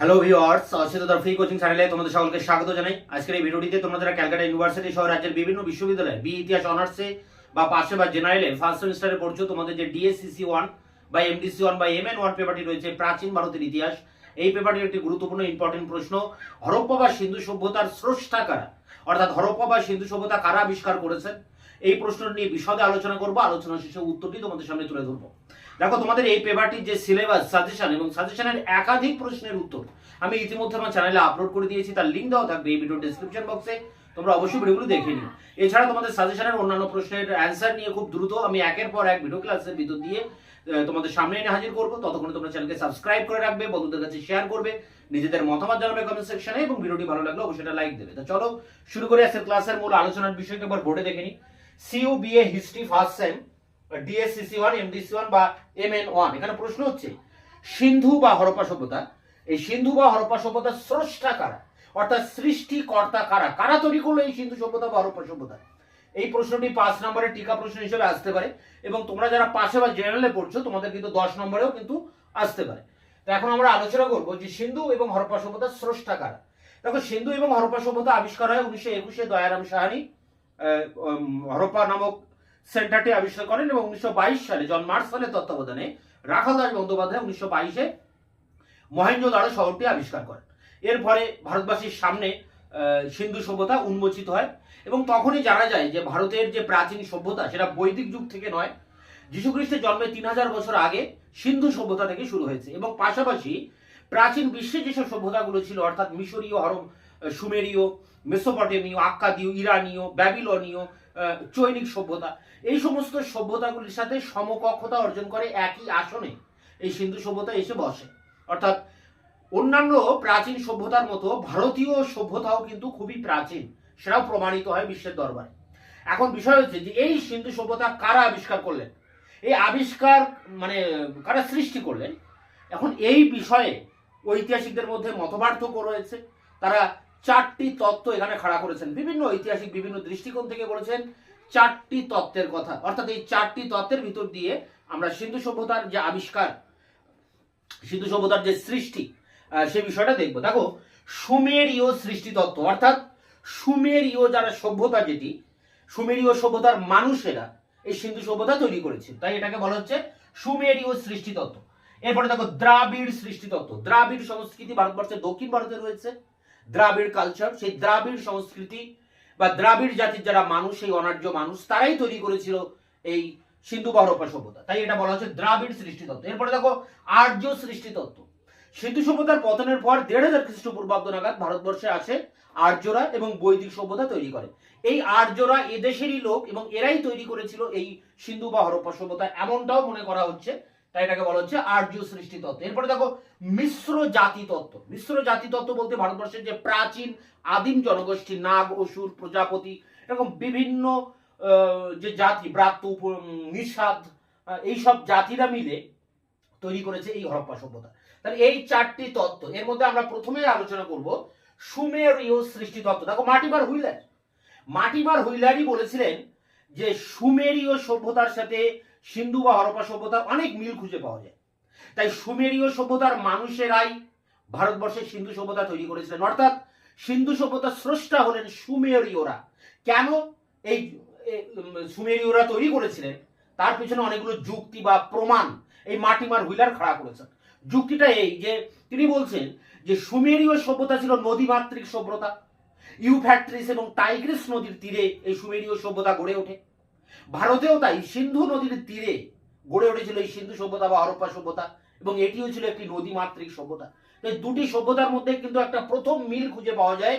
Hello viewers অসিতদার free coaching চ্যানেলে তোমাদের সকলকে স্বাগত জানাই। আজকের এই ভিডিওটিতে তোমরা যারা ক্যালকাটা ইউনিভার্সিটি সহ রাজ্যের বিভিন্ন বিশ্ববিদ্যালয়ে বি ইতিহাস অনার্সে বা পাশে বা জেনারেলে ফার্স্ট সেমিস্টারে পড়ছো তোমাদের যে ডিএসসিসি ওয়ান বা এমডিসি ওয়ান বা এম এন ওয়ান পেপারটি রয়েছে, প্রাচীন ভারতের ইতিহাস। এই পেপারটির একটি গুরুত্বপূর্ণ ইম্পর্টেন্ট প্রশ্ন। হরপ্পা বা সিন্ধু সভ্যতার স্রষ্টা কারা? অর্থাৎ হরপ্পা বা সিন্ধু সভ্যতা কারা আবিষ্কার করেছেন এই প্রশ্ন নিয়ে বিশদে আলোচনা করব। আলোচনা শেষে উত্তরটি তোমাদের সামনে তুলে ধরবো। দেখো, তোমাদের এই পেপারটির যে সিলেবাস সাজেশন এবং সাজেশনের একাধিক প্রশ্নের উত্তর। আমি ইতিমধ্যে আমার চ্যানেলে আপলোড করে দিয়েছি, তার লিঙ্ক দেওয়া থাকবে এই ভিডিও ডিসক্রিপশন বক্সে তোমরা অবশ্যই ভিডিওগুলো দেখে নিও। এছাড়া তোমাদের সাজেশনের অন্যান্য প্রশ্নের অ্যান্সার নিয়ে খুব দ্রুত আমি একের পর এক ভিডিও ক্লাসের ভিতর দিয়ে তোমাদের সামনে এনে হাজির করব। ততক্ষণে তোমরা চ্যানেলকে সাবস্ক্রাইব করে রাখবে, বন্ধুদের কাছে শেয়ার করবে, নিজেদের মতামত জানাবে কমেন্ট সেকশনে এবং ভিডিওটি ভালো লাগলে অবশ্যই একটা লাইক দেবে। তো চলো, শুরু করে আজকের ক্লাসের মূল আলোচনার বিষয়কে একবার বোর্ডে দেখে নিই। CU BA history first sem DSCC one MDC one বা এম এন ওয়ান এখানে প্রশ্ন হচ্ছে, সিন্ধু বা হরপ্পা সভ্যতা এই সিন্ধু বা হরপ্পা সভ্যতার স্রষ্টা কারা? অর্থাৎ সৃষ্টিকর্তা কারা? কারা তৈরি করল এই সিন্ধু সভ্যতা বা হরপ্পা সভ্যতা? এই প্রশ্নটি পাঁচ নম্বরের টিকা প্রশ্ন হিসেবে আসতে পারে এবং তোমরা যারা পাশে বা জেনারেলে পড়ছো, তোমাদের কিন্তু দশ নম্বরেও কিন্তু আসতে পারে। তো এখন আমরা আলোচনা করব যে সিন্ধু এবং হরপ্পা সভ্যতার স্রষ্টা কারা? দেখো, সিন্ধু এবং হরপ্পা সভ্যতা আবিষ্কার হয় উনিশশো একুশে দয়ারাম সাহানি হরপ্পা নামক সেন্টারটি আবিষ্কার করেন এবং উনিশশো বাইশ সালে, জন মার্শালের তত্ত্বাবধানে রাখাল দাস বন্দ্যোপাধ্যায় উনিশশো বাইশে মহেন্দ্রদারো শহরটি আবিষ্কার করেন। এর ফলে ভারতবাসীর সামনে সিন্ধু সভ্যতা উন্মোচিত হয় এবং তখনই জানা যায় যে ভারতের যে প্রাচীন সভ্যতা সেটা বৈদিক যুগ থেকে নয় যীশু খ্রিস্টের জন্মের তিন হাজার বছর আগে সিন্ধু সভ্যতা থেকে শুরু হয়েছে এবং পাশাপাশি প্রাচীন বিশ্বে যেসব সভ্যতাগুলো ছিল, অর্থাৎ মিশরীয়, হরম সুমেরীয়, মেসোপটেমীয়, আক্কাদীয়, ইরানীয়, ব্যাবিলনীয় চৈনিক সভ্যতা, এই সমস্ত সভ্যতাগুলির সাথে সমকক্ষতা অর্জন করে একই আসনে এই সিন্ধু সভ্যতা এসে বসে। অর্থাৎ অন্যান্য প্রাচীন সভ্যতার মতো ভারতীয় সভ্যতাও কিন্তু খুবই প্রাচীন, সেটাও প্রমাণিত হয় বিশ্বের দরবারে। এখন বিষয় হচ্ছে যে এই সিন্ধু সভ্যতা কারা আবিষ্কার করলেন? এই আবিষ্কার মানে কারা সৃষ্টি করলেন? এখন এই বিষয়ে ঐতিহাসিকদের মধ্যে মতপার্থক্য রয়েছে। তারা চারটি তত্ত্ব এখানে খাড়া করেছেন। বিভিন্ন ঐতিহাসিক, বিভিন্ন দৃষ্টিকোণ থেকে বলেছেন চারটি তত্ত্বের কথা। অর্থাৎ এই চারটি তত্ত্বের ভিতর দিয়ে আমরা সিন্ধু সভ্যতার যে আবিষ্কার সিন্ধু সভ্যতার যে সৃষ্টি সে বিষয়টা দেখব। দেখো, সুমেরীয় সৃষ্টি তত্ত্ব অর্থাৎ সুমেরীয় যারা সভ্যতা যেটি, সুমেরীয় সভ্যতার মানুষেরা এই সিন্ধু সভ্যতা তৈরি করেছে। তাই এটাকে বলা হচ্ছে সুমেরীয় সৃষ্টি তত্ত্ব এরপরে দেখো, দ্রাবিড় সৃষ্টি তত্ত্ব দ্রাবিড় সংস্কৃতি ভারতবর্ষের দক্ষিণ ভারতে রয়েছে। দ্রাবিড় কালচার সেই দ্রাবিড় সংস্কৃতি বা দ্রাবিড় জাতির যারা মানুষ এই অনার্য মানুষ, তারাই তৈরি করেছিল এই সিন্ধু বা হরপ্পা সভ্যতা। তাই এটা বলা হচ্ছে দ্রাবিড় সৃষ্টি তত্ত্ব এরপরে দেখো, আর্য সৃষ্টি তত্ত্ব সিন্ধু সভ্যতার পতনের পর দেড় হাজার খ্রিস্টপূর্বাব্দ নাগাদ ভারতবর্ষে আসে আর্যরা এবং বৈদিক সভ্যতা তৈরি করে। এই আর্যরা এদেশেরই লোক এবং এরাই তৈরি করেছিল এই সিন্ধু বা হরপ্পা সভ্যতা। এমনটাও মনে করা হচ্ছে, তাই এটাকে বলা হচ্ছে আর্য সৃষ্টি তত্ত্ব এরপরে দেখো, মিশ্র জাতি তত্ত্ব মিশ্র জাতি তত্ত্ব বলতে ভারতবর্ষের যে প্রাচীন আদিম জনগোষ্ঠী, নাগ, অসুর, প্রজাপতি, এরকম বিভিন্ন যে জাতি, ব্রাত্য নিষাদ এইসব জাতিরা মিলে তৈরি করেছে এই হরপ্পা সভ্যতা। তাহলে এই চারটি তত্ত্ব, এর মধ্যে আমরা প্রথমে আলোচনা করব সুমেরীয় সৃষ্টি তত্ত্ব। দেখো মাটিবার হুইলার। মাটিবার হুইলারই বলেছিলেন যে সুমেরীয় সভ্যতার সাথে সিন্ধু বা হরপ্পা সভ্যতার অনেক মিল খুঁজে পাওয়া যায়। তাই সুমেরীয় সভ্যতার মানুষেরাই ভারতবর্ষের সিন্ধু সভ্যতা তৈরি করেছিলেন। অর্থাৎ সিন্ধু সভ্যতার স্রষ্টা হলেন সুমেরীয়রা। কেন? এই সুমেরীয়রা তৈরি করেছিলেন। তার পিছনে অনেকগুলো যুক্তি বা প্রমাণ এই মাটিমার হুইলার খাড়া করেছেন যুক্তিটা এই যে, তিনি বলছেন যে সুমেরীয় সভ্যতা ছিল নদীমাতৃক সভ্যতা। ইউফ্যাক্ট্রিস এবং টাইগ্রিস নদীর তীরে এই সুমেরীয় সভ্যতা গড়ে ওঠে। ভারতেও তাই সিন্ধু নদীর তীরে গড়ে উঠেছিল এই সিন্ধু সভ্যতা বা হরপ্পা সভ্যতা এবং এটিও ছিল একটি নদীমাতৃক সভ্যতা। এই দুটি সভ্যতার মধ্যে কিন্তু একটা প্রথম মিল খুঁজে পাওয়া যায়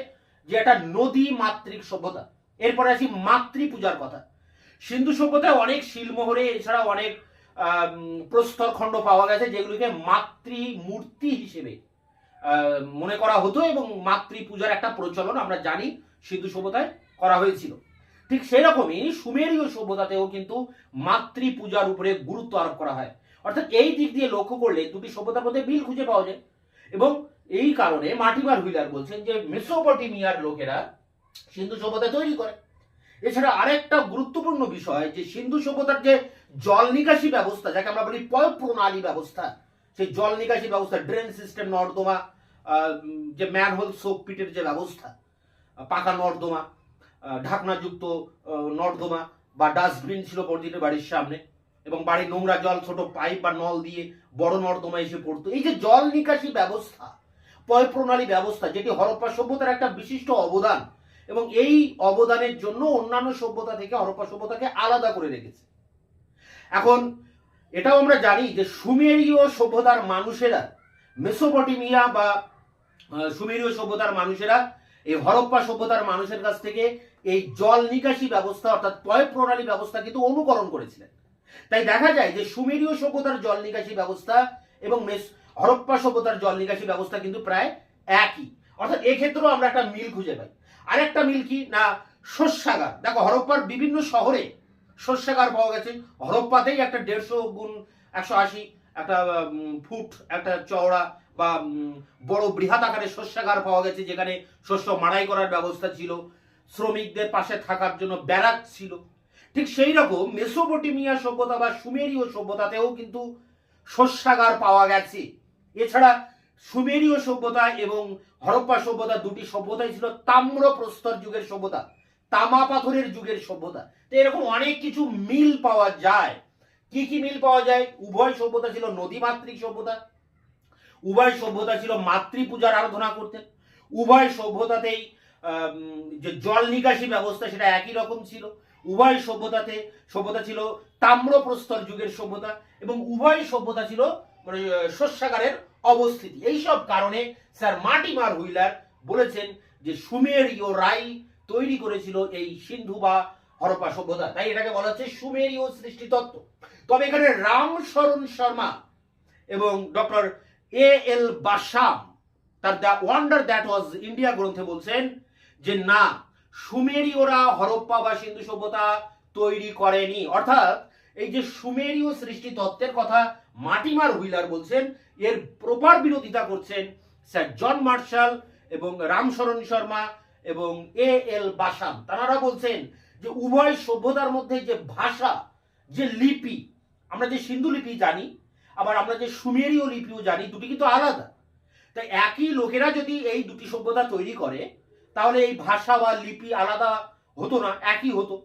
যে একটা নদী মাতৃক সভ্যতা। এরপরে আসি মাতৃ পূজার কথা। সিন্ধু সভ্যতায় অনেক শিলমোহরে এছাড়া অনেক প্রস্তর খণ্ড পাওয়া গেছে যেগুলিকে মাতৃ মূর্তি হিসেবে মনে করা হতো এবং মাতৃ পূজার একটা প্রচলন আমরা জানি সিন্ধু সভ্যতায় করা হয়েছিল। ঠিক সেরকমই সুমেরীয় সভ্যতাতেও কিন্তু মাতৃ পূজার উপরে গুরুত্ব আরোপ করা হয়। অর্থাৎ এই দিক দিয়ে লক্ষ্য করলে দুটি সভ্যতার মধ্যে মিল খুঁজে পাওয়া যায়। এবং এই কারণে মাটিবার হুইলার বলছেন যে মেসোপটেমিয়ার লোকেরা সিন্ধু সভ্যতা তৈরি করে। এছাড়া আরেকটা গুরুত্বপূর্ণ বিষয়, যে সিন্ধু সভ্যতার যে জল নিকাশি ব্যবস্থা, যাকে আমরা বলি পয় প্রণালী ব্যবস্থা, সেই জল নিকাশি ব্যবস্থা, ড্রেন সিস্টেম, নর্দমা যে ম্যানহোল সোপ পিটের যে ব্যবস্থা পাকা নর্দমা ঢাকনাযুক্ত নর্দমা বা ডাস্টবিন ছিল প্রতিটি বাড়ির সামনে, এবং বাড়ির নোংরা জল, ছোট পাইপ বা নল দিয়ে বড় নর্দমা এসে পড়তো। এই যে জল নিকাশি ব্যবস্থা পয় প্রণালী ব্যবস্থা, যেটি হরপ্পা সভ্যতার একটা বিশিষ্ট অবদান এবং এই অবদানের জন্য অন্যান্য সভ্যতা থেকে হরপ্পা সভ্যতাকে আলাদা করে রেখেছে। এখন, এটাও আমরা জানি যে সুমেরীয় সভ্যতার মানুষেরা, মেসোপটেমিয়া বা সুমেরীয় সভ্যতার মানুষেরা, এই হরপ্পা সভ্যতার মানুষের কাছ থেকে এই জল নিকাশি ব্যবস্থা অর্থাৎ পয় প্রণালী ব্যবস্থা কিন্তু অনুকরণ করেছিলেন। তাই দেখা যায় যে সুমেরীয় সভ্যতার জল নিকাশি ব্যবস্থা এবং হরপ্পা সভ্যতার জল নিকাশি ব্যবস্থা কিন্তু প্রায় একই। অর্থাৎ এক্ষেত্রেও আমরা একটা মিল খুঁজে পাই। আরেকটা মিল কি? না শস্যাগার দেখো, হরপ্পার বিভিন্ন শহরে শস্যাগার পাওয়া গেছে। হরপ্পাতেই একটা দেড়শো গুণ, একশো আশি, একটা ফুট, একটা চওড়া বা বড় বৃহৎ আকারের শস্যাগার পাওয়া গেছে, যেখানে শস্য মাড়াই করার ব্যবস্থা ছিল। শ্রমিকদের পাশে থাকার জন্য ব্যারাক ছিল। ঠিক সেই রকম মেসোপটেমিয়া সভ্যতা বা সুমেরীয় সভ্যতাতেও কিন্তু শস্যাগার পাওয়া গেছে। এছাড়া সুমেরীয় সভ্যতা এবং হরপ্পা সভ্যতা দুটি সভ্যতাই ছিল তাম্র প্রস্তর যুগের সভ্যতা, তামা পাথরের যুগের সভ্যতা। তো এরকম অনেক কিছু মিল পাওয়া যায়। কি কি মিল পাওয়া যায়? উভয় সভ্যতা ছিল নদীমাতৃক সভ্যতা, উভয় সভ্যতা ছিল মাতৃ পূজার আরাধনা করতেন, উভয় সভ্যতাতেই যে জল নিকাশি ব্যবস্থা সেটা একই রকম ছিল, উভয় সভ্যতাতে, সভ্যতা ছিল তাম্রপ্রস্তর যুগের সভ্যতা এবং উভয় সভ্যতা ছিল মানে শস্যাগারের অবস্থিতি। এইসব কারণে স্যার মার্টিমার হুইলার বলেছেন যে সুমেরীয় রাই তৈরি করেছিল এই সিন্ধু বা হরপ্পা সভ্যতা। তাই এটাকে বলা হচ্ছে সুমেরীয় সৃষ্টিতত্ত্ব। তবে এখানে রাম শরণ শর্মা এবং ডক্টর এ এল বাসাম, তার the wonder that was India গ্রন্থে বলছেন যে না, সুমেরীয়রা হরপ্পা বা সিন্ধু সভ্যতা তৈরি করেনি। অর্থাৎ এই যে সুমেরীয় সৃষ্টি তত্ত্বের কথা মাটিমার হুইলার বলছেন, এর প্রপার বিরোধিতা করছেন স্যার জন মার্শাল এবং রামশরণ শর্মা এবং এ এল বাসাম। তারা বলছেন যে উভয় সভ্যতার মধ্যে যে ভাষা, যে লিপি, আমরা যে সিন্ধু লিপি জানি, আবার আমরা যে সুমেরীয় লিপিও জানি, দুটি কিন্তু আলাদা। তাই একই লোকেরা যদি এই দুটি সভ্যতা তৈরি করে, তাহলে এই ভাষা বা লিপি আলাদা হতো না, একই হতো।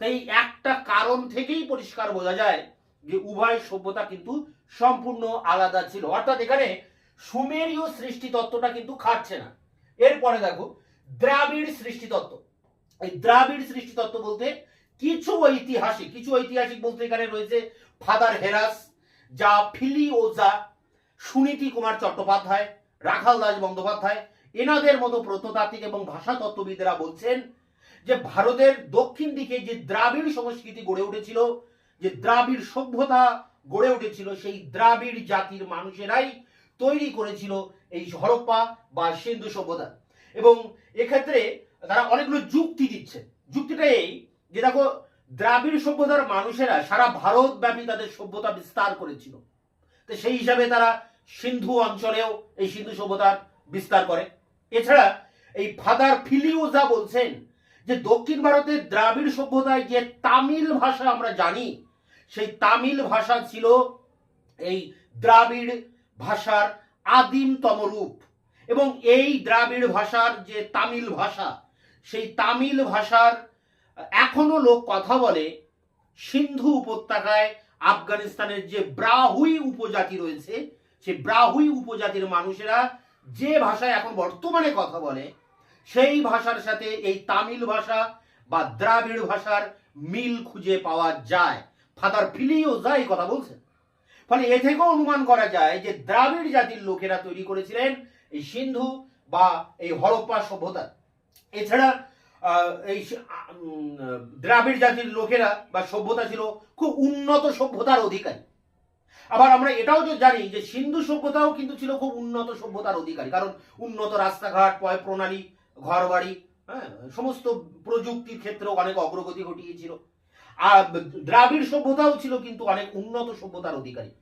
তাই একটা কারণ থেকেই পরিষ্কার বোঝা যায় যে উভয় সভ্যতা কিন্তু সম্পূর্ণ আলাদা ছিল। অর্থাৎ এখানে সুমেরীয় সৃষ্টি তত্ত্বটা কিন্তু খাটছে না। এরপরে দেখো, দ্রাবিড় সৃষ্টি তত্ত্ব এই দ্রাবিড় সৃষ্টি তত্ত্ব বলতে কিছু ঐতিহাসিক কিছু ঐতিহাসিক বলতে এখানে রয়েছে ফাদার হেরাস, যা ফিলি ওজা সুনীতি কুমার চট্টোপাধ্যায়, রাখাল দাস বন্দ্যোপাধ্যায়, এনাদের মতো প্রত্নতাত্ত্বিক এবং ভাষা তত্ত্ববিদেরা বলছেন যে ভারতের দক্ষিণ দিকে যে দ্রাবিড় সংস্কৃতি গড়ে উঠেছিল, যে দ্রাবিড় সভ্যতা গড়ে উঠেছিল, সেই দ্রাবিড় জাতির মানুষেরাই তৈরি করেছিল এই হরপ্পা বা সিন্ধু সভ্যতা। এবং এক্ষেত্রে তারা অনেকগুলো যুক্তি দিচ্ছে। যুক্তিটা এই যে দেখো, দ্রাবিড় সভ্যতার মানুষেরা সারা ভারতব্যাপী তাদের সভ্যতা বিস্তার করেছিল। তো সেই হিসাবে তারা সিন্ধু অঞ্চলেও এই সিন্ধু সভ্যতার বিস্তার করে। এছাড়া এই ফাদার ফিলিওজা বলছেন যে দক্ষিণ ভারতের দ্রাবিড় সভ্যতায় যে তামিল ভাষা আমরা জানি, সেই তামিল ভাষা ছিল এই দ্রাবিড় ভাষার আদিমতম রূপ। এবং এই দ্রাবিড় ভাষার যে তামিল ভাষা, সেই তামিল ভাষার এখনও লোক কথা বলে, সিন্ধু উপত্যকায় আফগানিস্তানের যে ব্রাহুই উপজাতি রয়েছে, সেই ব্রাহুই উপজাতির মানুষেরা যে ভাষায় এখন বর্তমানে কথা বলে সেই ভাষার সাথে এই তামিল ভাষা বা দ্রাবিড় ভাষার মিল খুঁজে পাওয়া যায়। ফাদার ফিলিও যাই কথা বলছেন। ফলে এ থেকেও অনুমান করা যায় যে দ্রাবিড় জাতির লোকেরা তৈরি করেছিলেন এই সিন্ধু বা এই হরপ্পা সভ্যতা। এছাড়া এই দ্রাবিড় জাতির লোকেরা বা সভ্যতা ছিল খুব উন্নত সভ্যতার অধিকারী। আবার আমরা এটাও যে জানি যে সিন্ধু সভ্যতাও কিন্তু ছিল খুব উন্নত সভ্যতার অধিকারী, কারণ উন্নত রাস্তাঘাট, পয় প্রণালী ঘরবাড়ি হ্যাঁ সমস্ত প্রযুক্তির ক্ষেত্রেও অনেক অগ্রগতি ঘটিয়েছিল। আর দ্রাবিড় সভ্যতাও ছিল কিন্তু অনেক উন্নত সভ্যতার অধিকারী।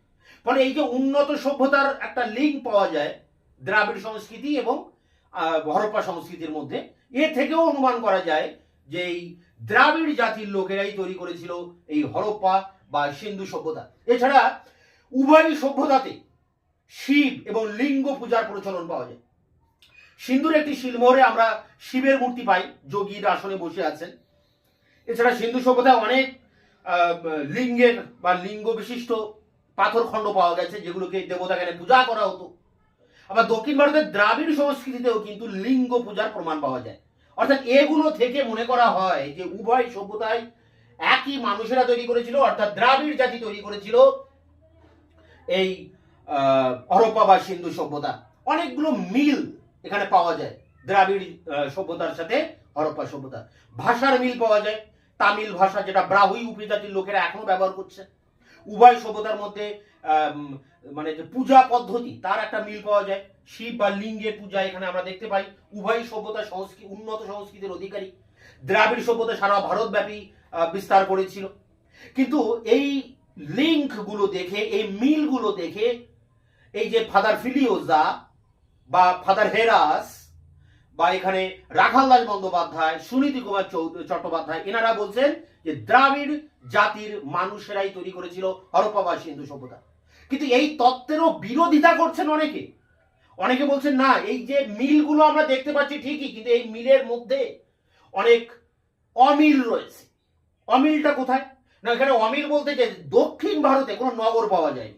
ফলে এই যে উন্নত সভ্যতার একটা লিঙ্ক পাওয়া যায় দ্রাবিড় সংস্কৃতি এবং হরপ্পা সংস্কৃতির মধ্যে, এ থেকেও অনুমান করা যায় যে এই দ্রাবিড় জাতির লোকেরাই তৈরি করেছিল এই হরপ্পা বা সিন্ধু সভ্যতা। এছাড়া উভয় সভ্যতাতে শিব এবং লিঙ্গ পূজার প্রচলন পাওয়া যায়। সিন্ধুর একটি শিলমোহরে আমরা শিবের মূর্তি পাই, যোগীর আসনে বসে আছেন। এছাড়া সিন্ধু সভ্যতায় অনেক লিঙ্গের বা লিঙ্গ বিশিষ্ট পাথর পাথরখণ্ড পাওয়া গেছে, যেগুলোকে দেবতা জ্ঞানে পূজা করা হতো। আবার দক্ষিণ ভারতের দ্রাবিড় সংস্কৃতিতেও কিন্তু লিঙ্গ পূজার প্রমাণ পাওয়া যায়। অর্থাৎ এগুলো থেকে মনে করা হয় যে উভয় সভ্যতায় একই মানুষেরা তৈরি করেছিল, অর্থাৎ দ্রাবিড় জাতি তৈরি করেছিল এই হরপ্পা বা সিন্ধু সভ্যতা। অনেকগুলো মিল এখানে পাওয়া যায়। দ্রাবিড় সভ্যতার সাথে হরপ্পা সভ্যতা। ভাষার মিল পাওয়া যায়। তামিল ভাষা, যেটা ব্রাহুই উপজাতির লোকেরা এখনও ব্যবহার করছে। উভয় সভ্যতার মধ্যে মানে যে পূজা পদ্ধতি, তার একটা মিল পাওয়া যায়। শিব বা লিঙ্গের পূজা এখানে আমরা দেখতে পাই। উভয় সভ্যতা সংস্কৃতি উন্নত সংস্কৃতির অধিকারী। দ্রাবিড় সভ্যতা সারা ভারতব্যাপী বিস্তার করেছিল। কিন্তু এই লিঙ্কগুলো দেখে, এই মিলগুলো দেখে, এই যে ফাদার ফিলিওজা বা ফাদার হেরাস, বা এখানে রাখালদাস বন্দ্যোপাধ্যায়, সুনীতি কুমার চট্টোপাধ্যায়, এনারা বলছেন যে দ্রাবিড় জাতির মানুষেরাই তৈরি করেছিল হরপ্পা বা সিন্ধু সভ্যতা। কিন্তু এই তত্ত্বেরও বিরোধিতা করছেন অনেকে। অনেকে বলছেন, না, এই যে মিলগুলো আমরা দেখতে পাচ্ছি ঠিকই, কিন্তু এই মিলের মধ্যে অনেক অমিল রয়েছে। অমিলটা কোথায়? না, এখানে অমিল বলতে যে দক্ষিণ ভারতে কোনো নগর পাওয়া যায়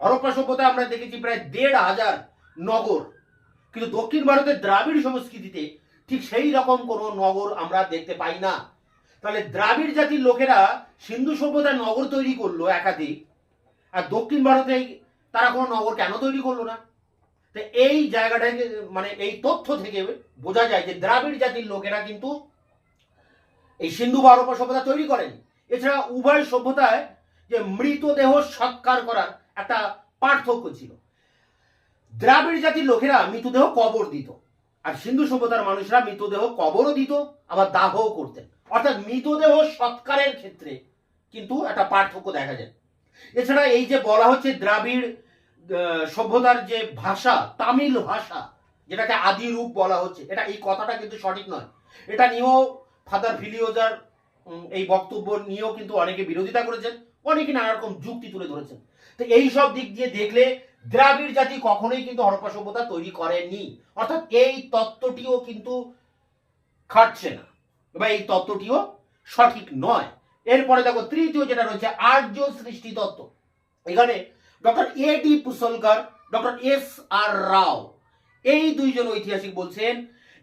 হরপ্পা সভ্যতায় আমরা দেখেছি প্রায় দেড় হাজার নগর। কিন্তু দক্ষিণ ভারতের দ্রাবিড় সংস্কৃতিতে ঠিক সেই রকম কোনো নগর আমরা দেখতে পাই না। তাহলে দ্রাবিড় জাতির লোকেরা সিন্ধু সভ্যতায় নগর তৈরি করল একাধিক, আর দক্ষিণ ভারতে তারা কোনো নগর কেন তৈরি করল না? তো এই জায়গাটাকে মানে এই তথ্য থেকে বোঝা যায় যে দ্রাবিড় জাতির লোকেরা কিন্তু এই সিন্ধু বা সভ্যতা তৈরি করেন। এছাড়া উভয় সভ্যতায় যে মৃতদেহ সৎকার করার একটা পার্থক্য ছিল। দ্রাবিড় জাতির লোকেরা মৃতদেহ কবর দিত। আর সিন্ধু সভ্যতার মানুষরা মৃতদেহ কবরও দিত, আবার দাহও করতেন। অর্থাৎ মৃতদেহ সৎকারের ক্ষেত্রে কিন্তু একটা পার্থক্য দেখা যায়। এছাড়া এই যে বলা হচ্ছে দ্রাবিড় সভ্যতার যে ভাষা, তামিল ভাষা, যেটাকে আদি রূপ বলা হচ্ছে, এটা এই কথাটা কিন্তু সঠিক নয়। এটা নিয়েও ফাদার ফিলিওজার এই বক্তব্য নিয়েও কিন্তু অনেকে বিরোধিতা করেছেন, অনেকে নানা রকম যুক্তি তুলে ধরেছেন। তো এই সব দিক দিয়ে দেখলে দ্রাবিড় জাতি কখনোই কিন্তু হরপ্পা সভ্যতা তৈরি করেনি। অর্থাৎ এই তত্ত্বটিও কিন্তু খাটছে না, বা এই তত্ত্বটিও সঠিক নয়। এরপরে দেখো, তৃতীয় যেটা রয়েছে, আর্য সৃষ্টি তত্ত্ব। এখানে doctor A D Pusalker, doctor S R Rao, এই দুইজন ঐতিহাসিক বলছেন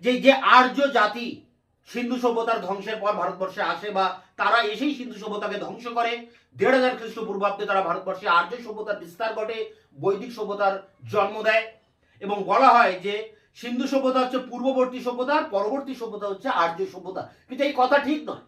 যে যে আর্য জাতি সিন্ধু সভ্যতার ধ্বংসের পর ভারতবর্ষে আসে বা তারা এসেই সিন্ধু সভ্যতাকে ধ্বংস করে। দেড় হাজার খ্রিস্টপূর্বাব্দে তারা ভারতবর্ষে আর্য সভ্যতার বিস্তার ঘটে, বৈদিক সভ্যতার জন্ম দেয় এবং বলা হয় যে সিন্ধু সভ্যতা হচ্ছে পূর্ববর্তী সভ্যতা, পরবর্তী সভ্যতা হচ্ছে আর্য সভ্যতা। কিন্তু এই কথা ঠিক নয়।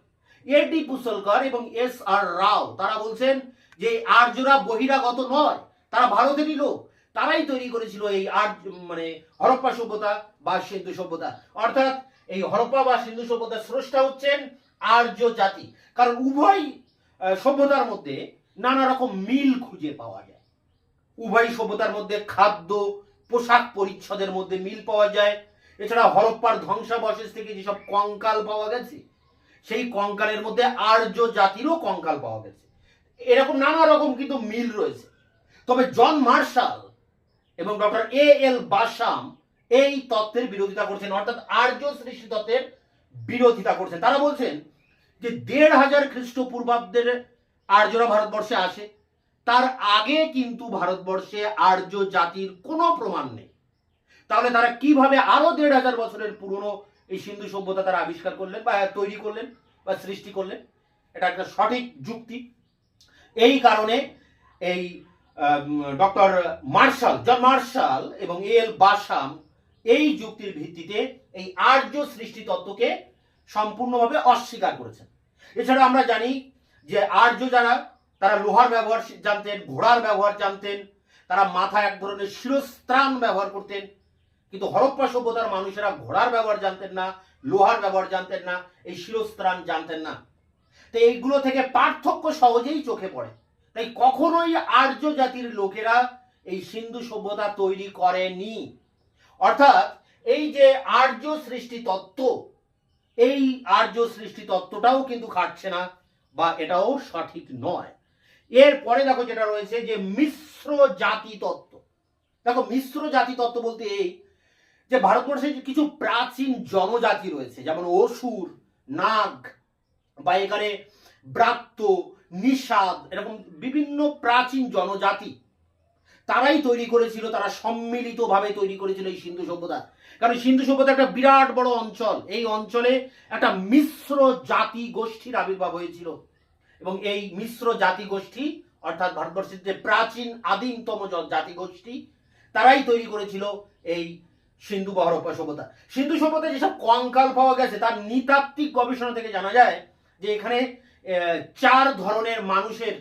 এ ডি পুসলকর এবং এস আর রাও, তারা বলছেন যে আর্যরা বহিরাগত নয়, তারা ভারতেরই লোক। তারাই তৈরি করেছিল এই আর্য মানে হরপ্পা সভ্যতা বা সিন্ধু সভ্যতা। অর্থাৎ এই হরপ্পা বা সিন্ধু সভ্যতার স্রষ্টা হচ্ছেন আর্য জাতি। কারণ উভয় সভ্যতার মধ্যে নানা রকম মিল খুঁজে পাওয়া যায়। উভয় সভ্যতার মধ্যে খাদ্য, পোশাক পরিচ্ছদের মধ্যে মিল পাওয়া যায়। এছাড়া হরপ্পার ধ্বংসাবশেষ থেকে যেসব কঙ্কাল পাওয়া গেছে, সেই কঙ্কালের মধ্যে আর্য জাতিরও কঙ্কাল পাওয়া গেছে। এরকম নানা রকম কিন্তু মিল রয়েছে। তবে জন মার্শাল এবং ডক্টর এ এল বাসাম এই তত্ত্বের বিরোধিতা করছেন, অর্থাৎ আর্য সৃষ্টি তত্ত্বের বিরোধিতা করছেন। তারা বলছেন যে দেড় হাজার খ্রিস্টপূর্বাব্দের আর্যরা ভারতবর্ষে আসে, তার আগে কিন্তু ভারতবর্ষে আর্য জাতির কোনো প্রমাণ নেই। তাহলে তারা কীভাবে আরও দেড় হাজার বছরের পুরনো এই সিন্ধু সভ্যতা তারা আবিষ্কার করলেন বা তৈরি করলেন বা সৃষ্টি করলেন? এটা একটা সঠিক যুক্তি। এই কারণে এই ডক্টর মার্শাল, জন মার্শাল এবং এ এল বাসাম এই যুক্তির ভিত্তিতে এই আর্য সৃষ্টি তত্ত্বকে সম্পূর্ণভাবে অস্বীকার করেছেন। এছাড়া আমরা জানি যে আর্য যারা, তারা লোহার ব্যবহার জানতেন, ঘোড়ার ব্যবহার জানতেন, তারা মাথায় এক ধরনের শিরস্ত্রাণ ব্যবহার করতেন। কিন্তু হরপ্পা সভ্যতার মানুষেরা ঘোড়ার ব্যবহার জানতেন না, লোহার ব্যবহার জানতেন না, এই শিরস্ত্রাণ জানতেন না। তো এইগুলো থেকে পার্থক্য সহজেই চোখে পড়ে। তাই কখনোই আর্য জাতির লোকেরা এই সিন্ধু সভ্যতা তৈরি করেনি। অর্থাৎ এই যে আর্য সৃষ্টি তত্ত্ব, এই আর্য সৃষ্টি তত্ত্বটাও কিন্তু খাটছে না বা এটাও সঠিক নয়। এরপরে দেখো যেটা রয়েছে যে মিশ্র জাতি তত্ত্ব। দেখো মিশ্র জাতি তত্ত্ব বলতে এই যে ভারতবর্ষে কিছু প্রাচীন জনজাতি রয়েছে, যেমন অসুর, নাগ বা এখানে ব্রাত্য, নিষাদ, এরকম বিভিন্ন প্রাচীন জনজাতি। তারাই তৈরি করেছিল, তারা সম্মিলিতভাবে তৈরি করেছিল এই সিন্ধু সভ্যতা। কারণ সিন্ধু সভ্যতা একটা বিরাট বড় অঞ্চল। এই অঞ্চলে একটা মিশ্র জাতি গোষ্ঠীর আবির্ভাব হয়েছিল। এবং এই মিশ্র জাতি গোষ্ঠী, অর্থাৎ ভারতবর্ষের যে প্রাচীন আদিমতম জাতি গোষ্ঠী, তারাই তৈরি করেছিল এই সিন্ধু বহরপ্পা সভ্যতা। সিন্ধু সভ্যতায় যেসব কঙ্কাল পাওয়া গেছে, তার নৃতাত্ত্বিক গবেষণা থেকে জানা যায় যে এখানে চার ধরনের মানুষের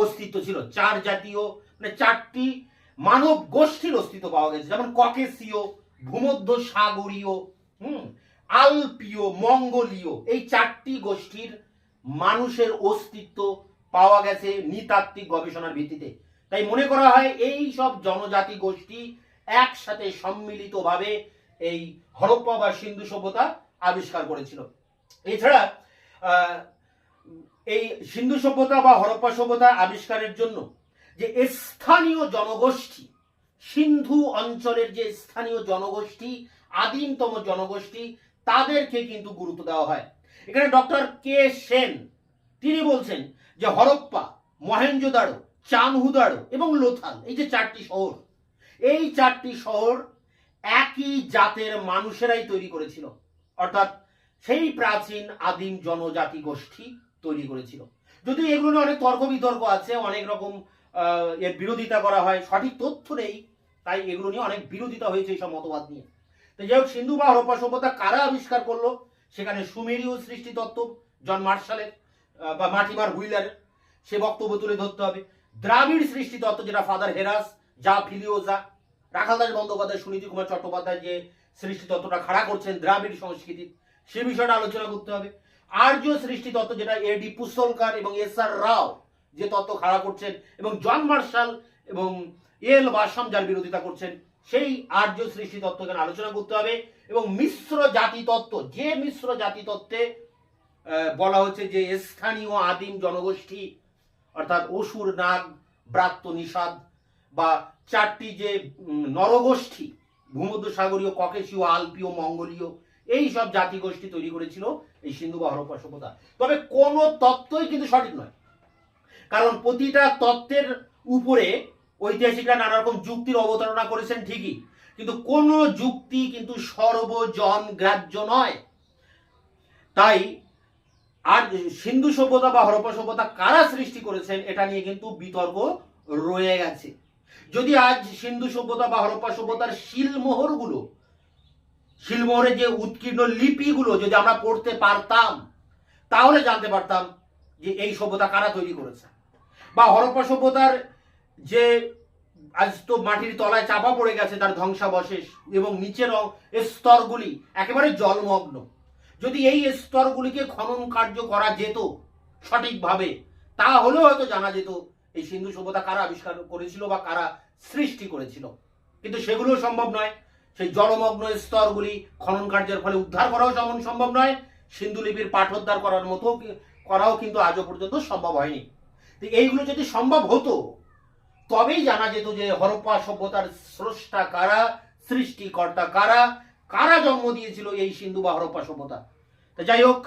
অস্তিত্ব ছিল। চার জাতীয় মানে চারটি মানব গোষ্ঠীর অস্তিত্ব পাওয়া গেছে। যেমন ককেসীয় ভূমধ্য সাগরীয়, হুম, আলপীয়, মঙ্গোলীয়, এই চারটি গোষ্ঠীর মানুষের অস্তিত্ব পাওয়া গেছে নৃতাত্ত্বিক গবেষণার ভিত্তিতে। তাই মনে করা হয় এই সব জনজাতি গোষ্ঠী একসাথে সম্মিলিতভাবে এই হরপ্পা বা সিন্ধু সভ্যতা আবিষ্কার করেছিল। এছাড়া এই সিন্ধু সভ্যতা বা হরপ্পা সভ্যতা আবিষ্কারের জন্য যে স্থানীয় জনগোষ্ঠী, সিন্ধু অঞ্চলের যে স্থানীয় জনগোষ্ঠী, আদিমতম জনগোষ্ঠী, তাদেরকে কিন্তু গুরুত্ব দেওয়া হয়। এখানে ডক্টর কে সেন, তিনি বলছেন যে হরপ্পা মহেঞ্জোদারো চানহুদারো এবং লোথাল, এই যে চারটি শহর, এই চারটি শহর একই জাতের মানুষেরাই তৈরি করেছিল। অর্থাৎ সেই প্রাচীন আদিম জনজাতি গোষ্ঠী তৈরি করেছিল। যদিও এগুলো নিয়ে অনেক তর্ক বিতর্ক আছে, অনেক রকম এর বিরোধিতা করা হয়, সঠিক তথ্য নেই, তাই এগুলো নিয়ে অনেক বিরোধিতা হয়েছে এইসব মতবাদ নিয়ে। তো যাই হোক, সিন্ধু বা হরপ্পা সভ্যতা কারা আবিষ্কার করল? সেখানে সুমেরীয় সৃষ্টি তত্ত্ব জন মার্শালের বা মাটিমার হুইলারের সে বক্তব্য তুলে ধরতে হবে। দ্রাবিড় সৃষ্টি তত্ত্ব যেটা ফাদার হেরাস, যা ফিলিওজা রাখালদাস বন্দ্যোপাধ্যায়, সুনীতি কুমার চট্টোপাধ্যায় যে সৃষ্টি তত্ত্বটা খাড়া করছেন দ্রাবিড় সংস্কৃতির, সে বিষয়টা আলোচনা করতে হবে। আর্য সৃষ্টি তত্ত্ব যেটা এডি পুসলকার এবং এস আর রাও যে তত্ত্ব খাড়া করছেন এবং জন মার্শাল এবং এল বাসাম যার বিরোধিতা করছেন, সেই আর্য সৃষ্টি তত্ত্ব এখানে আলোচনা করতে হবে এবং মিশ্র জাতি তত্ত্ব, যে মিশ্র জাতি তত্ত্বে বলা হচ্ছে যে স্থানীয় আদিম জনগোষ্ঠী, অর্থাৎ অসুর, নাগ, ব্রাত্য, নিষাদ বা চারটি যে নরগোষ্ঠী ভূমধ্য সাগরীয় ককেশীয়, আলপীয়, মঙ্গোলীয়, এই সব জাতিগোষ্ঠী তৈরি করেছিল এই সিন্ধু বা হরপ্পা সভ্যতা। তবে কোনো তত্ত্বই কিন্তু সঠিক নয়। কারণ প্রতিটা তত্ত্বের উপরে ঐতিহাসিকরা নানা রকম যুক্তির অবতারণা করেছেন ঠিকই। কিন্তু কোন যুক্তি কিন্তু সর্বজন গ্রাহ্য নয়। তাই আর সিন্ধু সভ্যতা বা হরপ্পা সভ্যতা কারা সৃষ্টি করেছেন এটা নিয়ে কিন্তু বিতর্ক রয়ে গেছে। যদি আজ সিন্ধু সভ্যতা বা হরপ্পা সভ্যতার শিলমোহরগুলো শিলমোহরের যে উৎকীর্ণ লিপিগুলো যদি আমরা পড়তে পারতাম, তাহলে জানতে পারতাম যে এই সভ্যতা কারা তৈরি করেছে। বা হরপ্পা সভ্যতার যে আজ তো মাটির তলায় চাপা পড়ে গেছে তার ধ্বংসাবশেষ এবং নিচের স্তরগুলি একেবারে জলমগ্ন। যদি এই স্তরগুলিকে খনন কার্য করা যেত সঠিকভাবে, তাহলেও হয়তো জানা যেত এই সিন্ধু সভ্যতা কারা আবিষ্কার করেছিল বা কারা সৃষ্টি করেছিল। কিন্তু সেগুলো সম্ভব নয়। সেই জলমগ্ন স্তরগুলি খনন কার্যের ফলে উদ্ধার করাও যেমন সম্ভব নয়। সিন্ধু লিপির পাঠোদ্ধার করার মতো করাও কিন্তু আজও পর্যন্ত সম্ভব হয়নি। তো এইগুলো যদি সম্ভব হতো, তবেই জানা যেত যে হরপ্পা সভ্যতার স্রষ্টা কারা, সৃষ্টিকর্তা কারা কারা জন্ম দিয়েছিল এই সিন্ধু বা হরপ্পা সভ্যতা। তো যাই হোক,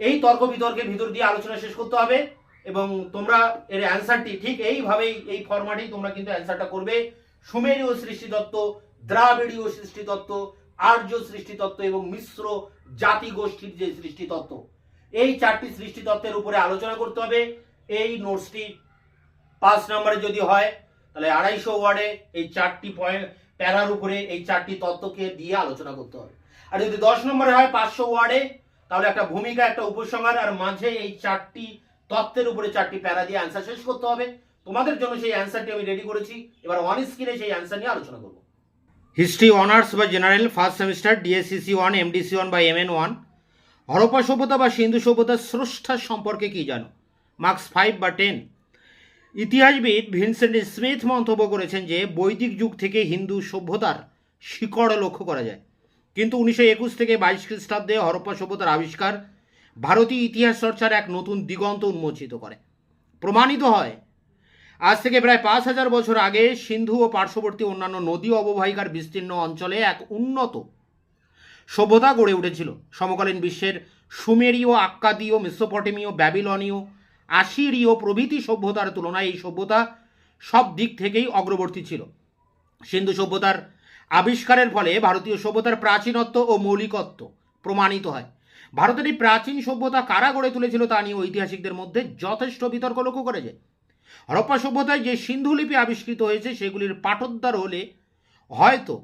এই তর্ক বিতর্কের ভিতর দিয়ে আলোচনা শেষ করতে হবে এবং তোমরা এর অ্যান্সারটি ঠিক এইভাবেই, এই ফরম্যাটেই তোমরা কিন্তু অ্যান্সারটা করবে। সুমেরীয় সৃষ্টিতত্ত্ব, দ্রাবিড়ীয় সৃষ্টিতত্ত্ব, আর্য সৃষ্টিতত্ত্ব এবং মিশ্র জাতি গোষ্ঠীর যে সৃষ্টিতত্ত্ব। এই চারটি সৃষ্টিতত্ত্বের উপরে আলোচনা করতে হবে। এই নোটসটি পাঁচ নম্বরে যদি হয়, তাহলে আড়াইশো ওয়ার্ডে এই চারটি পয়েন্ট প্যারার উপরে এই চারটি তত্ত্বকে দিয়ে আলোচনা করতে হবে। আর যদি দশ নম্বরে হয় পাঁচশো ওয়ার্ডে, তাহলে একটা ভূমিকা, একটা উপসংহার, আর মাঝে এই চারটি তত্ত্বের উপরে চারটি প্যারা দিয়ে অ্যান্সার শেষ করতে হবে। তোমাদের জন্য সেই অ্যান্সারটি আমি রেডি করেছি। এবার অন স্ক্রিনে সেই অ্যান্সার নিয়ে আলোচনা করব। হিস্ট্রি অনার্স বা general first semester DSCC one MDC one বা এমএন ওয়ান হরপ্পা সভ্যতা বা সিন্ধু সভ্যতার স্রষ্টার সম্পর্কে কি জানো? মার্কস ফাইভ বা টেন। ইতিহাসবিদ ভিনসেন্ট স্মিথ মন্তব্য করেছেন যে, বৈদিক যুগ থেকে হিন্দু সভ্যতার শিকড় লক্ষ্য করা যায়। কিন্তু উনিশশো একুশ থেকে বাইশ খ্রিস্টাব্দে হরপ্পা সভ্যতার আবিষ্কার ভারতীয় ইতিহাস চর্চার এক নতুন দিগন্ত উন্মোচিত করে। প্রমাণিত হয়, আজ থেকে প্রায় পাঁচ হাজার বছর আগে সিন্ধু ও পার্শ্ববর্তী অন্যান্য নদী অববাহিকার বিস্তীর্ণ অঞ্চলে এক উন্নত সভ্যতা গড়ে উঠেছিল। সমকালীন বিশ্বের সুমেরীয়, আক্কাদীয়, মেসোপটেমীয়, ব্যাবিলনীয় আশিরীয় প্রভৃতি সভ্যতার তুলনায় এই সভ্যতা সব দিক থেকেই অগ্রবর্তী ছিল। সিন্ধু সভ্যতার আবিষ্কারের ফলে ভারতীয় সভ্যতার প্রাচীনত্ব ও মৌলিকত্ব প্রমাণিত হয়। ভারতের এই প্রাচীন সভ্যতা কারা গড়ে তুলেছিল তা নিয়ে ঐতিহাসিকদের মধ্যে যথেষ্ট বিতর্ক লক্ষ্য করে যায়। হরপ্পা সভ্যতায় যে সিন্ধু লিপি আবিষ্কৃত হয়েছে, সেগুলির পাঠোদ্ধার হলে হয়তো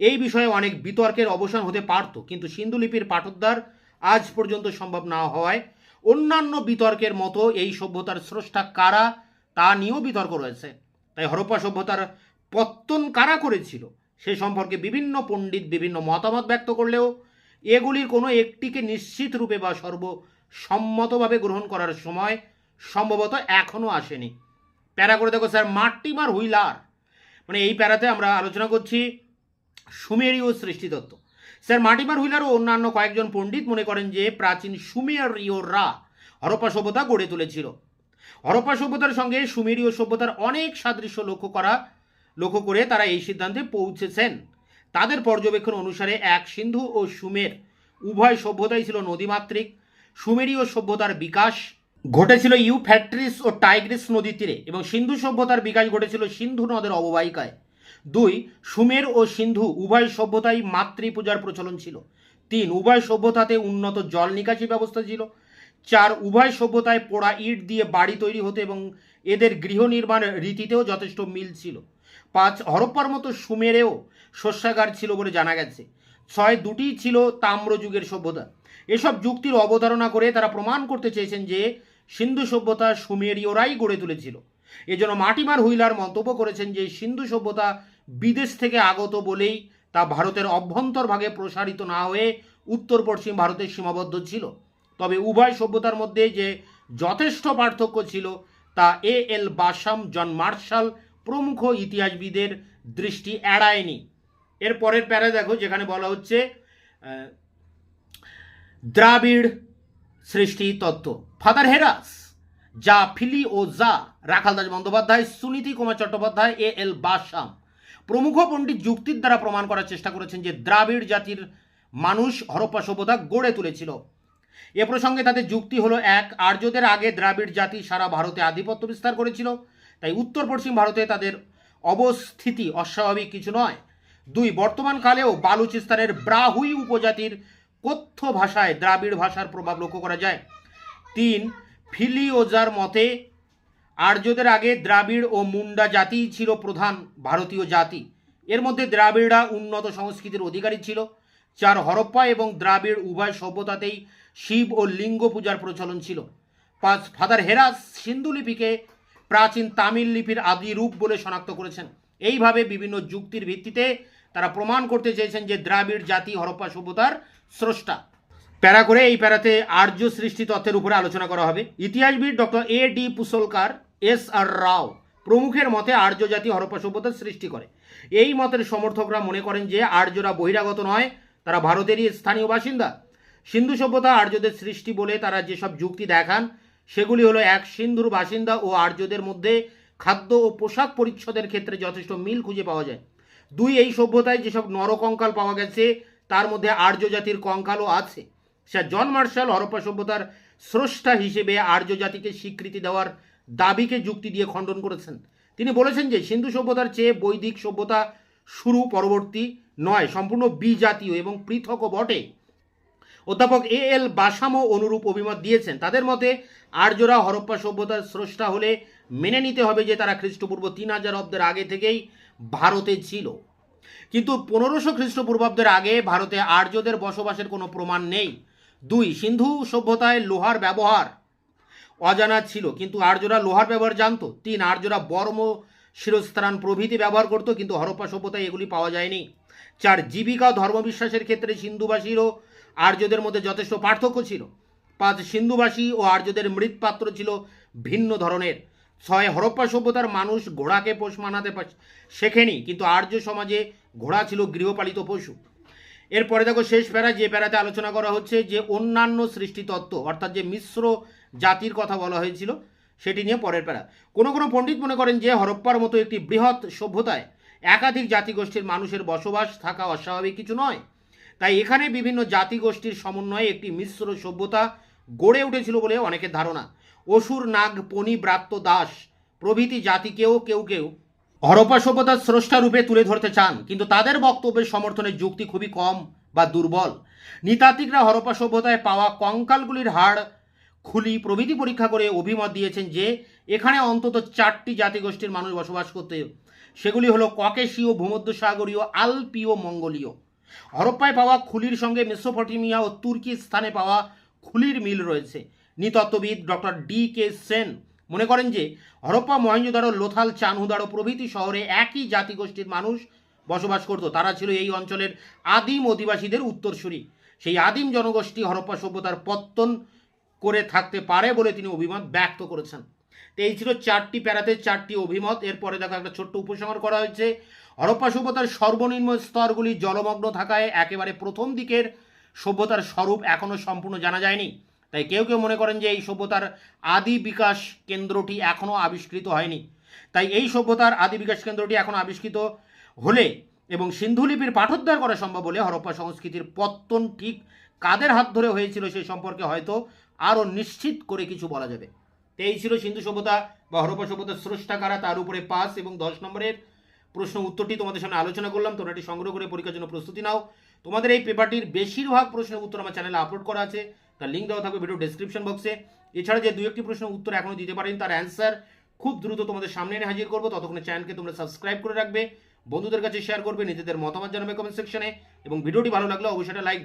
এই বিষয়ে অনেক বিতর্কের অবসান হতে পারত, কিন্তু সিন্ধু লিপির পাঠোদ্ধার আজ পর্যন্ত সম্ভব না হওয়ায় অন্যান্য বিতর্কের মতো এই সভ্যতার স্রষ্টা কারা তা নিয়েও বিতর্ক রয়েছে। তাই হরপ্পা সভ্যতার পত্তন কারা করেছিল সে সম্পর্কে বিভিন্ন পণ্ডিত বিভিন্ন মতামত ব্যক্ত করলেও এগুলির কোনো একটিকে নিশ্চিত রূপে বা সর্বসম্মতভাবে গ্রহণ করার সময় সম্ভবত এখনও আসেনি। প্যারা করে দেখো স্যার মার্টিমার হুইলার। মানে এই প্যারাতে আমরা আলোচনা করছি সুমেরীয় সৃষ্টিতত্ত্ব। স্যার মার্টিমার হুইলার ও অন্যান্য কয়েকজন পণ্ডিত মনে করেন যে প্রাচীন সুমেরীয়রা হরপ্পা সভ্যতা গড়ে তুলেছিল। হরপ্পা সভ্যতার সঙ্গে সুমেরীয় সভ্যতার অনেক সাদৃশ্য লক্ষ্য করা, লক্ষ্য করে তারা এই সিদ্ধান্তে পৌঁছেছেন। তাদের পর্যবেক্ষণ অনুসারে এক সিন্ধু ও সুমের উভয় সভ্যতাই ছিল নদীমাতৃক। সুমেরীয় সভ্যতার বিকাশ ঘটেছিল ইউফ্যাট্রিস ও টাইগ্রিস নদীর তীরে এবং সিন্ধু সভ্যতার বিকাশ ঘটেছিল সিন্ধু নদের অববাহিকায়। দুই, সুমের ও সিন্ধু উভয় সভ্যতাই মাতৃপূজার প্রচলন ছিল। তিন, উভয় সভ্যতাতে উন্নত জল নিকাশি ব্যবস্থা ছিল। চার, উভয় সভ্যতায় পোড়া ইট দিয়ে বাড়ি তৈরি হতো এবং এদের গৃহ নির্মাণ রীতিতেও যথেষ্ট মিল ছিল। পাঁচ, হরপ্পার মতো সুমেরেও শস্যাগার ছিল বলে জানা গেছে। ছয়, দুটি ছিল তাম্র যুগের সভ্যতা। এসব যুক্তির অবতারণা করে তারা প্রমাণ করতে চেয়েছেন যে সিন্ধু সভ্যতা সুমেরীয়রাই গড়ে তুলেছিল। এজন্য মাটিমার হুইলার মন্তব্য করেছেন যে সিন্ধু সভ্যতা বিদেশ থেকে আগত বলেই তা ভারতের অভ্যন্তরভাগে প্রসারিত না হয়ে উত্তর পশ্চিম ভারতে সীমাবদ্ধ ছিল। তবে উভয় সভ্যতার মধ্যে যে যথেষ্ট পার্থক্য ছিল তা এ এল বাসাম জন মার্শাল প্রমুখ ইতিহাসবিদের দৃষ্টি এড়ায়নি। এর পরের প্যারা দেখো, যেখানে বলা হচ্ছে দ্রাবিড় সৃষ্টি তত্ত্ব। ফাদার হেরাস যা ফিলি ও যা রাখালদাস বন্দ্যোপাধ্যায়, সুনীতি কুমার চট্টোপাধ্যায়, এ এল বাসাম। প্রমুখ পণ্ডিত যুক্তির দ্বারা প্রমাণ করার চেষ্টা করেছেন যে দ্রাবিড় জাতির মানুষ হরপ্পা সভ্যতা গড়ে তুলেছিল। এ প্রসঙ্গে তাদের যুক্তি হলো এক, আর্যদের আগে দ্রাবিড় জাতি সারা ভারতে আধিপত্য বিস্তার করেছিল, তাই উত্তর পশ্চিম ভারতে তাদের অবস্থিতি অস্বাভাবিক কিছু নয়। দুই, বর্তমান কালেও বালুচিস্তানের ব্রাহুই উপজাতির কথ্য ভাষায় দ্রাবিড় ভাষার প্রভাব লক্ষ্য করা যায়। তিন ফিলিওজার মতে, আর্যদের আগে দ্রাবিড় ও মুন্ডা জাতিই ছিল প্রধান ভারতীয় জাতি। এর মধ্যে দ্রাবিড়রা উন্নত সংস্কৃতির অধিকারী ছিল, যার হরপ্পা এবং দ্রাবিড় উভয় সভ্যতাতেই শিব ও লিঙ্গ পূজার প্রচলন ছিল। পাঁচ ফাদার হেরাস সিন্ধু লিপিকে প্রাচীন তামিল লিপির আদি রূপ বলে শনাক্ত করেছেন। এইভাবে বিভিন্ন যুক্তির ভিত্তিতে তারা প্রমাণ করতে চেয়েছেন যে দ্রাবিড় জাতি হরপ্পা সভ্যতার স্রষ্টা। প্যারা করে এই প্যারাতে আর্য সৃষ্টি তত্ত্বের উপরে আলোচনা করা হবে। ইতিহাসবিদ doctor A D Pusalker S R Rao প্রমুখের মতে আর্য জাতি হরপ্পা সভ্যতার সৃষ্টি করে। এই মতের সমর্থকরা মনে করেন যে আর্যরা বহিরাগত নয়, তারা ভারতেরই স্থানীয় বাসিন্দা। সিন্ধু সভ্যতা আর্যদের সৃষ্টি বলে তারা যেসব যুক্তি দেখান, সেগুলি হলো এক, সিন্ধুর বাসিন্দা ও আর্যদের মধ্যে খাদ্য ও পোশাক পরিচ্ছদের ক্ষেত্রে যথেষ্ট মিল খুঁজে পাওয়া যায়। দুই, এই সভ্যতায় যেসব নরকঙ্কাল পাওয়া গেছে, তার মধ্যে আর্য জাতির কঙ্কালও আছে। স্যার জন মার্শাল হরপ্পা সভ্যতার স্রষ্টা হিসেবে আর্য জাতিকে স্বীকৃতি দেওয়ার দাবিকে যুক্তি দিয়ে খণ্ডন করেছেন। তিনি বলেছেন যে, সিন্ধু সভ্যতার চেয়ে বৈদিক সভ্যতা শুরু, পরবর্তী নয়, সম্পূর্ণ বিজাতীয় এবং পৃথকও বটে। অধ্যাপক এ এল বাসামও অনুরূপ অভিমত দিয়েছেন। তাদের মতে, আর্যরা হরপ্পা সভ্যতার স্রষ্টা হলে মেনে নিতে হবে যে, তারা খ্রিস্টপূর্ব তিন হাজার অব্দের আগে থেকেই ভারতে ছিল। কিন্তু পনেরোশো খ্রিস্টপূর্বাব্দের আগে ভারতে আর্যদের বসবাসের কোনো প্রমাণ নেই। দুই, সিন্ধু সভ্যতায় লোহার ব্যবহার। অজানা ছিল, কিন্তু আর্যরা লোহার ব্যবহার জানতো। তিন, আর্যরা বর্ম শিরস্ত্রাণ প্রভৃতি ব্যবহার করতো, কিন্তু হরপ্পা সভ্যতায় এগুলি পাওয়া যায়নি। চার, জীবিকা ধর্মবিশ্বাসের ক্ষেত্রে সিন্ধুবাসীরও আর্যদের মধ্যে যথেষ্ট পার্থক্য ছিল। পাঁচ, সিন্ধুবাসী ও আর্যদের মৃৎপাত্র ছিল ভিন্ন ধরনের। ছয়, হরপ্পা সভ্যতার মানুষ ঘোড়াকে পোষ মানাতে শেখেনি, কিন্তু আর্য সমাজে ঘোড়া ছিল গৃহপালিত পশু। এরপরে দেখো শেষ প্যারা যে প্যারাতে আলোচনা করা হচ্ছে যে অন্যান্য সৃষ্টিতত্ত্ব, অর্থাৎ যে মিশ্র জাতির কথা বলা হয়েছিল, সেটি নিয়ে পরের প্যারা। কোনো কোনো পণ্ডিত মনে করেন যে হরপ্পার মতো একটি বৃহৎ সভ্যতায় একাধিক জাতিগোষ্ঠীর মানুষের বসবাস থাকা অস্বাভাবিক কিছু নয়। তাই এখানে বিভিন্ন জাতিগোষ্ঠীর সমন্বয়ে একটি মিশ্র সভ্যতা গড়ে উঠেছিল বলে অনেকের ধারণা। অসুর, নাগ পনি ব্রাত্য দাস প্রভৃতি জাতিকেও কেউ কেউ হরপ্পা সভ্যতার স্রষ্টা রূপে তুলে ধরতে চান, কিন্তু তাদের বক্তব্যের সমর্থনের যুক্তি খুবই কম বা দুর্বল। নৃতাত্ত্বিকরা হরপ্পা সভ্যতায় পাওয়া কঙ্কালগুলির হাড় খুলি প্রভৃতি পরীক্ষা করে অভিমত দিয়েছেন যে, এখানে অন্তত চারটি জাতিগোষ্ঠীর মানুষ বসবাস করতে, সেগুলি হলো ককেশীয়, ভূমধ্যসাগরীয় আলপীয় মঙ্গোলীয়। হরপ্পায় পাওয়া খুলির সঙ্গে মেসোপটেমিয়া ও তুর্কি স্থানে পাওয়া খুলির মিল রয়েছে। নৃতত্ত্ববিদ ডক্টর ডি কে সেন মনে করেন যে হরপ্পা মহেঞ্জোদারো লোথাল চানহুদারো প্রভৃতি শহরে একই জাতিগোষ্ঠীর মানুষ বসবাস করত। তারা ছিল এই অঞ্চলের আদিম অধিবাসীদের উত্তরসূরি। সেই আদিম জনগোষ্ঠী হরপ্পা সভ্যতার পত্তন করে থাকতে পারে বলে তিনি অভিমত ব্যক্ত করেছেন। তো এই ছিল চারটি প্যারাতে চারটি অভিমত। এরপরে দেখো একটা ছোট্ট উপসংহার করা হয়েছে। হরপ্পা সভ্যতার সর্বনিম্ন স্তরগুলি জলমগ্ন থাকায় একেবারে প্রথম দিকের সভ্যতার স্বরূপ এখনও সম্পূর্ণ জানা যায়নি। তাই কেউ কেউ মনে করেন যে এই সভ্যতার আদি বিকাশ কেন্দ্রটি এখনও আবিষ্কৃত হয়নি। তাই এই সভ্যতার আদি বিকাশ কেন্দ্রটি এখন আবিষ্কৃত হলে এবং সিন্ধু লিপির পাঠোদ্ধার করা সম্ভব হলে হরপ্পা সংস্কৃতির পত্তন ঠিক কাদের হাত ধরে হয়েছিল সেই সম্পর্কে হয়তো আরও নিশ্চিত করে কিছু বলা যাবে। তো এই ছিল সিন্ধু সভ্যতা বা হরপ্পা সভ্যতার স্রষ্টা কারা তার উপরে পাস এবং দশ নম্বরের প্রশ্ন উত্তরটি তোমাদের সামনে আলোচনা করলাম। তোমরা এটি সংগ্রহ করে পরীক্ষার জন্য প্রস্তুতি নাও। তোমাদের এই পেপারটির বেশিরভাগ প্রশ্নের উত্তর আমার চ্যানেলে আপলোড করা আছে। তার লিঙ্ক দেওয়া থাকবে ভিডিও ডিসক্রিপশন বক্সে এছাড়া যে দু একটি প্রশ্নের উত্তর এখনও দিতে পারেন, তার অ্যান্সার খুব দ্রুত তোমাদের সামনে এনে হাজির করব। ততক্ষণে চ্যানেলকে তোমরা সাবস্ক্রাইব করে রাখবে, বন্ধুদের কাছে শেয়ার করবে, নিজেদের মতামত জানাবে কমেন্ট সেকশনে এবং ভিডিওটি ভালো লাগলে অবশ্যই লাইক